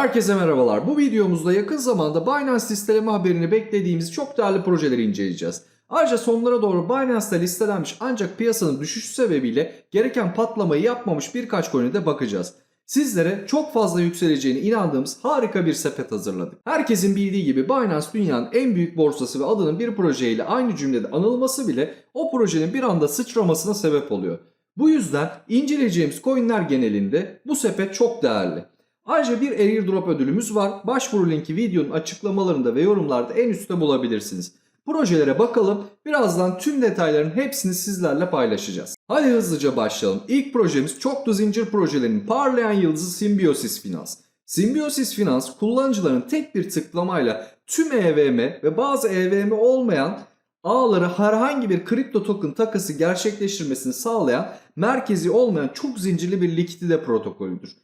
Herkese merhabalar. Bu videomuzda yakın zamanda Binance listeleme haberini beklediğimiz çok değerli projeleri inceleyeceğiz. Ayrıca sonlara doğru Binance'da listelenmiş ancak piyasanın düşüşü sebebiyle gereken patlamayı yapmamış birkaç coin'e de bakacağız. Sizlere çok fazla yükseleceğine inandığımız harika bir sepet hazırladık. Herkesin bildiği gibi Binance dünyanın en büyük borsası ve adının bir projeyle aynı cümlede anılması bile o projenin bir anda sıçramasına sebep oluyor. Bu yüzden inceleyeceğimiz coinler genelinde bu sepet çok değerli. Ayrıca bir airdrop ödülümüz var. Başvuru linki videonun açıklamalarında ve yorumlarda en üstte bulabilirsiniz. Projelere bakalım. Birazdan tüm detayların hepsini sizlerle paylaşacağız. Hadi hızlıca başlayalım. İlk projemiz çoklu zincir projelerinin parlayan yıldızı Symbiosis Finans. Symbiosis Finans kullanıcıların tek bir tıklamayla tüm EVM ve bazı EVM olmayan ağları herhangi bir kripto token takası gerçekleştirmesini sağlayan merkezi olmayan çok zincirli bir likidite protokolüdür.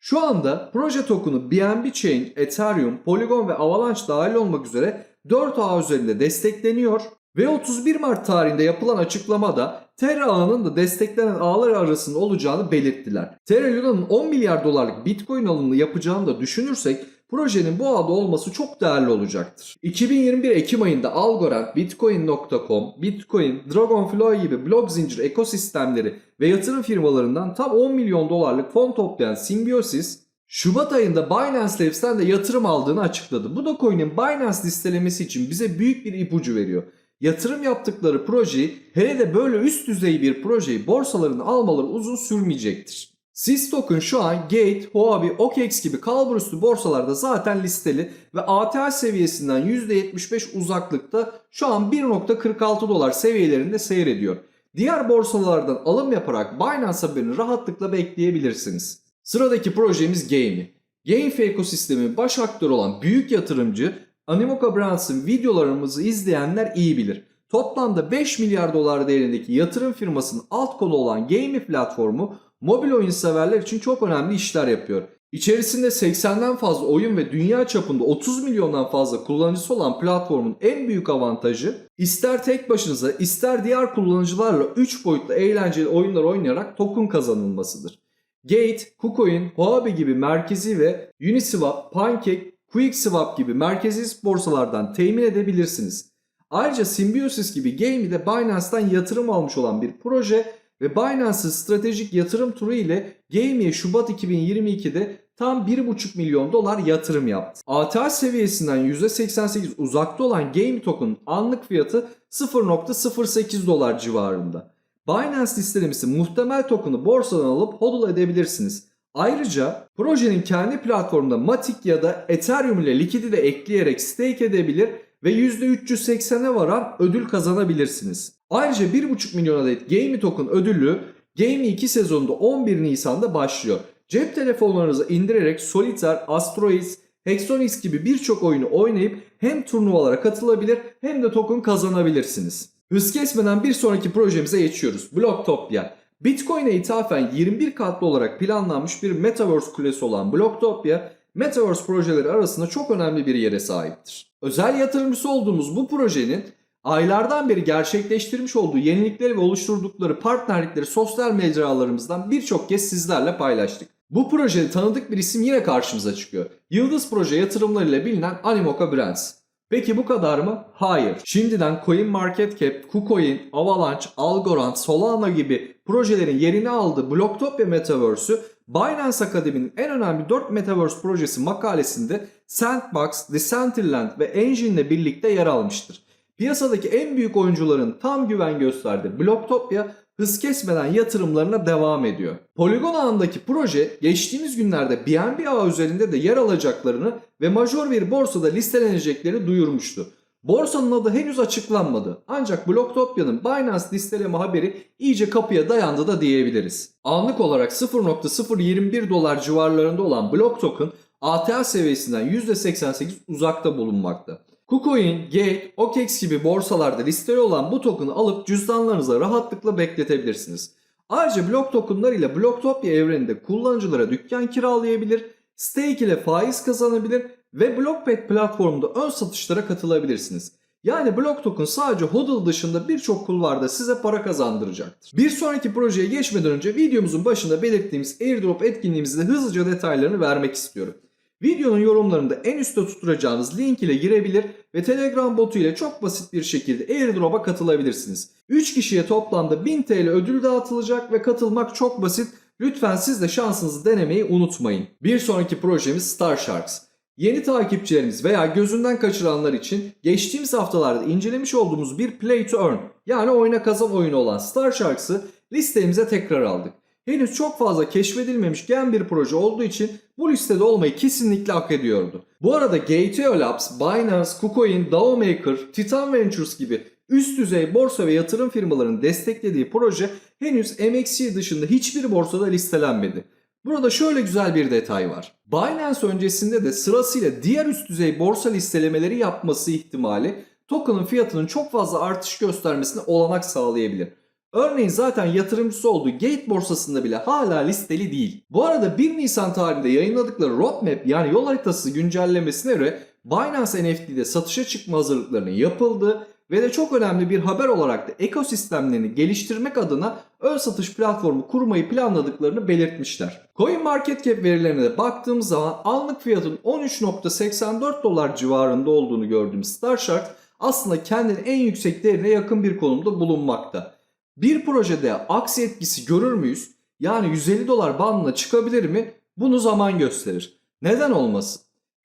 Şu anda proje token'ı BNB Chain, Ethereum, Polygon ve Avalanche dahil olmak üzere 4 ağ üzerinde destekleniyor ve 31 Mart tarihinde yapılan açıklamada Terra ağının da desteklenen ağlar arasında olacağını belirttiler. Terra Luna'nın 10 milyar dolarlık Bitcoin alımını yapacağını da düşünürsek projenin bu ağda olması çok değerli olacaktır. 2021 Ekim ayında Algorand, Bitcoin.com, Bitcoin, Dragonfly gibi blok zincir ekosistemleri ve yatırım firmalarından tam 10 milyon dolarlık fon toplayan Symbiosis, Şubat ayında Binance Labs'ten de yatırım aldığını açıkladı. Bu da coin'in Binance listelemesi için bize büyük bir ipucu veriyor. Yatırım yaptıkları projeyi hele de böyle üst düzey bir projeyi borsaların almaları uzun sürmeyecektir. Sis token şu an Gate, Huobi, OKEX gibi kalburüstü borsalarda zaten listeli ve ATH seviyesinden %75 uzaklıkta şu an 1.46 dolar seviyelerinde seyrediyor. Diğer borsalardan alım yaparak Binance haberini rahatlıkla bekleyebilirsiniz. Sıradaki projemiz Game'i. GameFi ekosisteminin baş aktörü olan büyük yatırımcı Animoca Brands'ın videolarımızı izleyenler iyi bilir. Toplamda 5 milyar dolar değerindeki yatırım firmasının alt kolu olan Gamey platformu mobil oyun severler için çok önemli işler yapıyor. İçerisinde 80'den fazla oyun ve dünya çapında 30 milyondan fazla kullanıcısı olan platformun en büyük avantajı ister tek başınıza ister diğer kullanıcılarla 3 boyutlu eğlenceli oyunlar oynayarak token kazanılmasıdır. Gate, KuCoin, Huobi gibi merkezi ve Uniswap, Pancake, QuickSwap gibi merkezi borsalardan temin edebilirsiniz. Ayrıca Symbiosis gibi Game'i de Binance'dan yatırım almış olan bir proje ve Binance'ın stratejik yatırım turu ile Game'ye Şubat 2022'de tam 1,5 milyon dolar yatırım yaptı. ATH seviyesinden %88 uzakta olan Game Token'ın anlık fiyatı 0.08 dolar civarında. Binance listelemesi muhtemel token'ı borsadan alıp hodl edebilirsiniz. Ayrıca projenin kendi platformunda Matic ya da Ethereum ile likidi de ekleyerek stake edebilir ve %380'e varan ödül kazanabilirsiniz. Ayrıca 1.5 milyon adet Gamey Token ödülü Gamey 2 sezonunda 11 Nisan'da başlıyor. Cep telefonlarınıza indirerek Solitaire, Asteroids, Hexonix gibi birçok oyunu oynayıp hem turnuvalara katılabilir hem de token kazanabilirsiniz. Hız kesmeden bir sonraki projemize geçiyoruz. Blocktopia. Bitcoin'e ithafen 21 katlı olarak planlanmış bir Metaverse kulesi olan Blocktopia, Metaverse projeleri arasında çok önemli bir yere sahiptir. Özel yatırımcısı olduğumuz bu projenin aylardan beri gerçekleştirmiş olduğu yenilikleri ve oluşturdukları partnerlikleri sosyal mecralarımızdan birçok kez sizlerle paylaştık. Bu projede tanıdık bir isim yine karşımıza çıkıyor. Yıldız Proje yatırımlarıyla bilinen Animoca Brands. Peki bu kadar mı? Hayır. Şimdiden CoinMarketCap, KuCoin, Avalanche, Algorand, Solana gibi projelerin yerini aldığı Blocktopia Metaverse'ü Binance Akademi'nin en önemli 4 Metaverse projesi makalesinde Sandbox, Decentraland ve Engine ile birlikte yer almıştır. Piyasadaki en büyük oyuncuların tam güven gösterdiği Blocktopia hız kesmeden yatırımlarına devam ediyor. Polygon ağındaki proje geçtiğimiz günlerde BNB ağı üzerinde de yer alacaklarını ve major bir borsada listeleneceklerini duyurmuştu. Borsanın adı henüz açıklanmadı ancak Blocktopia'nın Binance listeleme haberi iyice kapıya dayandı da diyebiliriz. Anlık olarak 0.021 dolar civarlarında olan Block Token ATH seviyesinden %88 uzakta bulunmakta. KuCoin, Gate, OKEX gibi borsalarda listeli olan bu token'ı alıp cüzdanlarınıza rahatlıkla bekletebilirsiniz. Ayrıca blok tokenlar ile Blocktopia evreninde kullanıcılara dükkan kiralayabilir, stake ile faiz kazanabilir ve BlockPet platformunda ön satışlara katılabilirsiniz. Yani Block Token sadece HODL dışında birçok kulvarda size para kazandıracaktır. Bir sonraki projeye geçmeden önce videomuzun başında belirttiğimiz airdrop etkinliğimizde hızlıca detaylarını vermek istiyorum. Videonun yorumlarında en üstte tutturacağınız link ile girebilir ve Telegram botu ile çok basit bir şekilde airdrop'a katılabilirsiniz. 3 kişiye toplamda 1000 TL ödül dağıtılacak ve katılmak çok basit. Lütfen siz de şansınızı denemeyi unutmayın. Bir sonraki projemiz Star Sharks. Yeni takipçilerimiz veya gözünden kaçıranlar için geçtiğimiz haftalarda incelemiş olduğumuz bir Play to Earn yani oyuna kazan oyunu olan Star Sharks'ı listemize tekrar aldık. Henüz çok fazla keşfedilmemiş gen bir proje olduğu için bu listede olmayı kesinlikle hak ediyordu. Bu arada GTO Labs, Binance, KuCoin, DAO Maker, Titan Ventures gibi üst düzey borsa ve yatırım firmalarının desteklediği proje henüz MXC dışında hiçbir borsada listelenmedi. Burada şöyle güzel bir detay var. Binance öncesinde de sırasıyla diğer üst düzey borsa listelemeleri yapması ihtimali token'ın fiyatının çok fazla artış göstermesine olanak sağlayabilir. Örneğin zaten yatırımcısı olduğu Gate borsasında bile hala listeli değil. Bu arada 1 Nisan tarihinde yayınladıkları roadmap yani yol haritası güncellemesine göre Binance NFT'de satışa çıkma hazırlıklarının yapıldığı ve de çok önemli bir haber olarak da ekosistemlerini geliştirmek adına ön satış platformu kurmayı planladıklarını belirtmişler. CoinMarketCap verilerine de baktığımız zaman anlık fiyatın 13.84 dolar civarında olduğunu gördüğümüz StarShark aslında kendinin en yüksek değerine yakın bir konumda bulunmakta. Bir projede aksi etkisi görür müyüz? Yani 150 dolar bandına çıkabilir mi? Bunu zaman gösterir. Neden olmasın?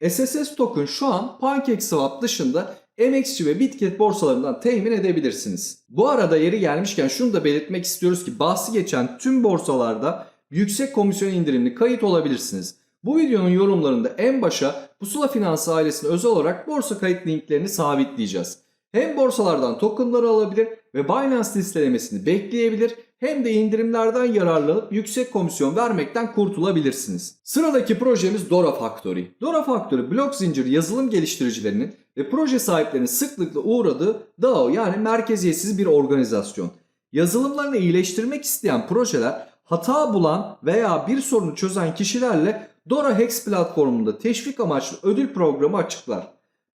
SSS token şu an PancakeSwap dışında MXC ve Bitget borsalarından temin edebilirsiniz. Bu arada yeri gelmişken şunu da belirtmek istiyoruz ki bahsi geçen tüm borsalarda yüksek komisyon indirimli kayıt olabilirsiniz. Bu videonun yorumlarında en başa Pusula Finans ailesine özel olarak borsa kayıt linklerini sabitleyeceğiz. Hem borsalardan tokenları alabilir ve Binance listelemesini bekleyebilir hem de indirimlerden yararlanıp yüksek komisyon vermekten kurtulabilirsiniz. Sıradaki projemiz Dora Factory. Dora Factory blok zinciri yazılım geliştiricilerinin ve proje sahiplerinin sıklıkla uğradığı DAO yani merkeziyetsiz bir organizasyon. Yazılımlarını iyileştirmek isteyen projeler hata bulan veya bir sorunu çözen kişilerle Dora Hex platformunda teşvik amaçlı ödül programı açıklar.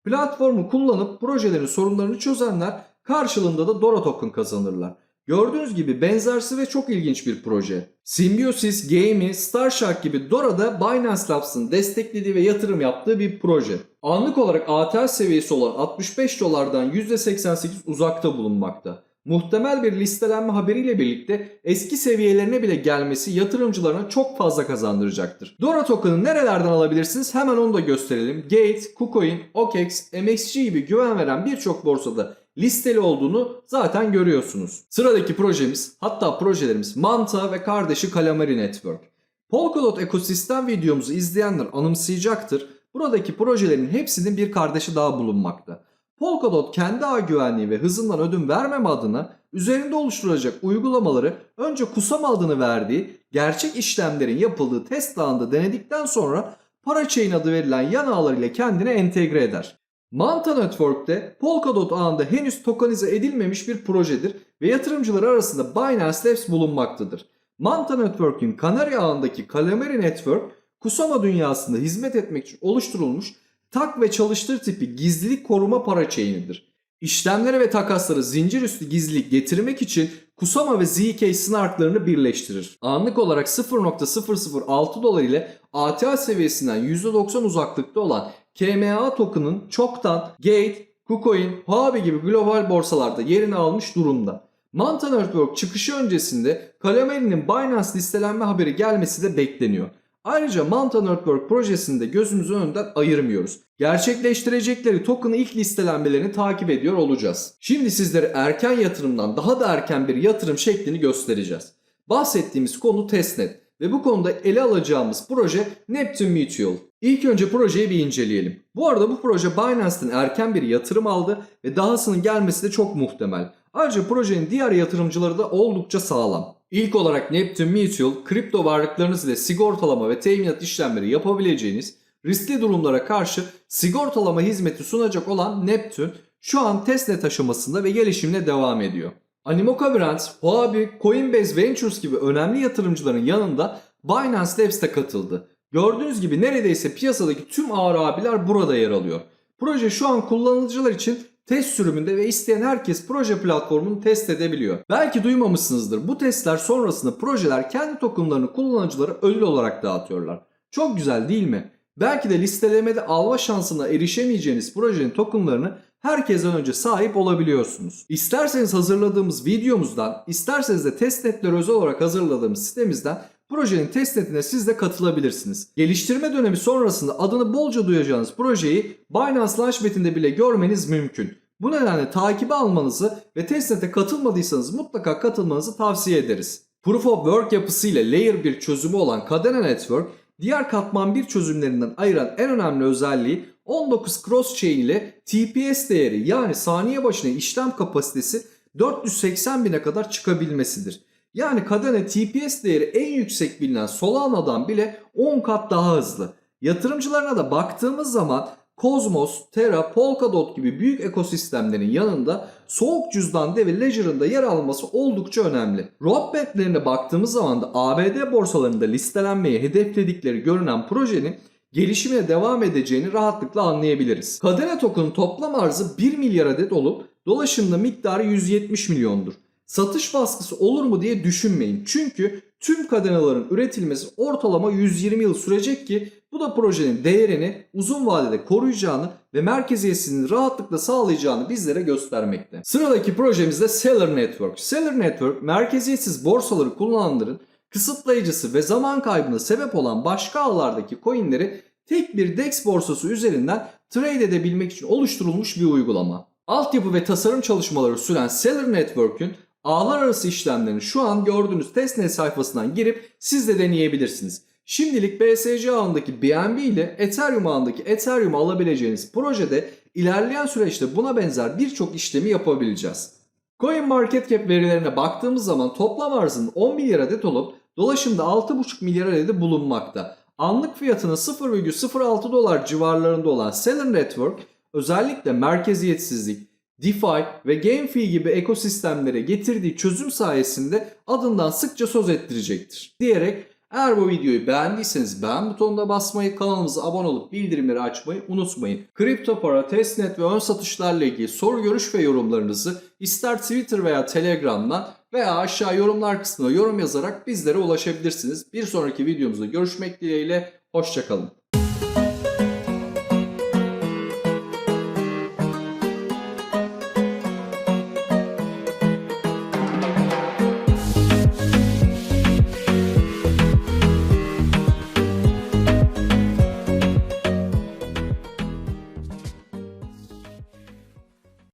Platformu kullanıp projelerin sorunlarını çözenler karşılığında da Dora token kazanırlar. Gördüğünüz gibi benzersi ve çok ilginç bir proje. Symbiosis, Gamey, Starshark gibi Dora'da Binance Labs'ın desteklediği ve yatırım yaptığı bir proje. Anlık olarak ATH seviyesi olan 65 dolardan %88 uzakta bulunmakta. Muhtemel bir listelenme haberiyle birlikte eski seviyelerine bile gelmesi yatırımcılarına çok fazla kazandıracaktır. Dora token'ı nerelerden alabilirsiniz hemen onu da gösterelim. Gate, KuCoin, OKEx, MXC gibi güven veren birçok borsada listeli olduğunu zaten görüyorsunuz. Sıradaki projemiz hatta projelerimiz Manta ve kardeşi Calamari Network. Polkadot ekosistem videomuzu izleyenler anımsayacaktır. Buradaki projelerin hepsinin bir kardeşi daha bulunmakta. Polkadot kendi ağ güvenliği ve hızından ödün vermeme adına üzerinde oluşturacak uygulamaları önce kusam adını verdiği gerçek işlemlerin yapıldığı test ağında denedikten sonra Parachain adı verilen yan ağlar ile kendine entegre eder. Manta Network'te Polkadot ağında henüz tokenize edilmemiş bir projedir ve yatırımcılar arasında Binance Labs bulunmaktadır. Manta Network'ün Kanarya ağındaki Calamari Network, Kusama dünyasında hizmet etmek için oluşturulmuş tak ve çalıştır tipi gizlilik koruma parachain'idir. İşlemleri ve takasları zincir üstü gizlilik getirmek için Kusama ve ZK snarklarını birleştirir. Anlık olarak 0.006 dolar ile ATH seviyesinden %90 uzaklıkta olan KMA token'ın çoktan Gate, KuCoin, Huobi gibi global borsalarda yerini almış durumda. Manta Network çıkışı öncesinde Calamari'nin Binance listelenme haberi gelmesi de bekleniyor. Ayrıca Manta Network projesinde gözümüzün önünden ayırmıyoruz. Gerçekleştirecekleri token'ı ilk listelenmelerini takip ediyor olacağız. Şimdi sizlere erken yatırımdan daha da erken bir yatırım şeklini göstereceğiz. Bahsettiğimiz konu testnet ve bu konuda ele alacağımız proje Neptune Mutual. İlk önce projeyi bir inceleyelim. Bu arada bu proje Binance'ten erken bir yatırım aldı ve dahasının gelmesi de çok muhtemel. Ayrıca projenin diğer yatırımcıları da oldukça sağlam. İlk olarak Neptune Mutual, kripto varlıklarınız ile sigortalama ve teminat işlemleri yapabileceğiniz riskli durumlara karşı sigortalama hizmeti sunacak olan Neptune şu an testnet aşamasında ve gelişimine devam ediyor. Animoca Brands, Huobi, Coinbase Ventures gibi önemli yatırımcıların yanında Binance Labs katıldı. Gördüğünüz gibi neredeyse piyasadaki tüm ağır abiler burada yer alıyor. Proje şu an kullanıcılar için test sürümünde ve isteyen herkes proje platformunu test edebiliyor. Belki duymamışsınızdır. Bu testler sonrasında projeler kendi tokenlarını kullanıcılara ödül olarak dağıtıyorlar. Çok güzel değil mi? Belki de listelemede alma şansına erişemeyeceğiniz projenin tokenlarını herkesten önce sahip olabiliyorsunuz. İsterseniz hazırladığımız videomuzdan, isterseniz de testnetler özel olarak hazırladığımız sitemizden projenin testnetine siz de katılabilirsiniz. Geliştirme dönemi sonrasında adını bolca duyacağınız projeyi Binance Launchpad'inde bile görmeniz mümkün. Bu nedenle takibe almanızı ve testnete katılmadıysanız mutlaka katılmanızı tavsiye ederiz. Proof of Work yapısıyla Layer 1 çözümü olan Cadena Network, diğer katman 1 çözümlerinden ayıran en önemli özelliği 19 cross chain ile TPS değeri yani saniye başına işlem kapasitesi 480 bine kadar çıkabilmesidir. Yani Cadena TPS değeri en yüksek bilinen Solana'dan bile 10 kat daha hızlı. Yatırımcılarına da baktığımız zaman Cosmos, Terra, Polkadot gibi büyük ekosistemlerin yanında soğuk cüzdan devi Ledger'ın da yer alması oldukça önemli. Roadmap'lerine baktığımız zaman da ABD borsalarında listelenmeyi hedefledikleri görünen projenin gelişimine devam edeceğini rahatlıkla anlayabiliriz. Kadena token'ın toplam arzı 1 milyar adet olup dolaşımda miktarı 170 milyondur. Satış baskısı olur mu diye düşünmeyin. Çünkü tüm kadenaların üretilmesi ortalama 120 yıl sürecek ki bu da projenin değerini uzun vadede koruyacağını ve merkeziyetini rahatlıkla sağlayacağını bizlere göstermekte. Sıradaki projemiz de Seller Network. Seller Network merkeziyetsiz borsaları kullananların kısıtlayıcısı ve zaman kaybına sebep olan başka ağlardaki coinleri tek bir DEX borsası üzerinden trade edebilmek için oluşturulmuş bir uygulama. Altyapı ve tasarım çalışmaları süren Seller Network'ün ağlar arası işlemlerini şu an gördüğünüz testnet sayfasından girip siz de deneyebilirsiniz. Şimdilik BSC ağındaki BNB ile Ethereum ağındaki Ethereum alabileceğiniz projede ilerleyen süreçte buna benzer birçok işlemi yapabileceğiz. CoinMarketCap verilerine baktığımız zaman toplam arzın 10 milyar adet olup dolaşımda 6,5 milyar adedi bulunmakta. Anlık fiyatının 0,06 dolar civarlarında olan Seller Network özellikle merkeziyetsizlik, DeFi ve GameFi gibi ekosistemlere getirdiği çözüm sayesinde adından sıkça söz ettirecektir. Diyerek eğer bu videoyu beğendiyseniz beğen butonuna basmayı, kanalımıza abone olup bildirimleri açmayı unutmayın. Kripto para, testnet ve ön satışlarla ilgili soru, görüş ve yorumlarınızı ister Twitter veya Telegram'dan veya aşağı yorumlar kısmına yorum yazarak bizlere ulaşabilirsiniz. Bir sonraki videomuzda görüşmek dileğiyle, hoşçakalın.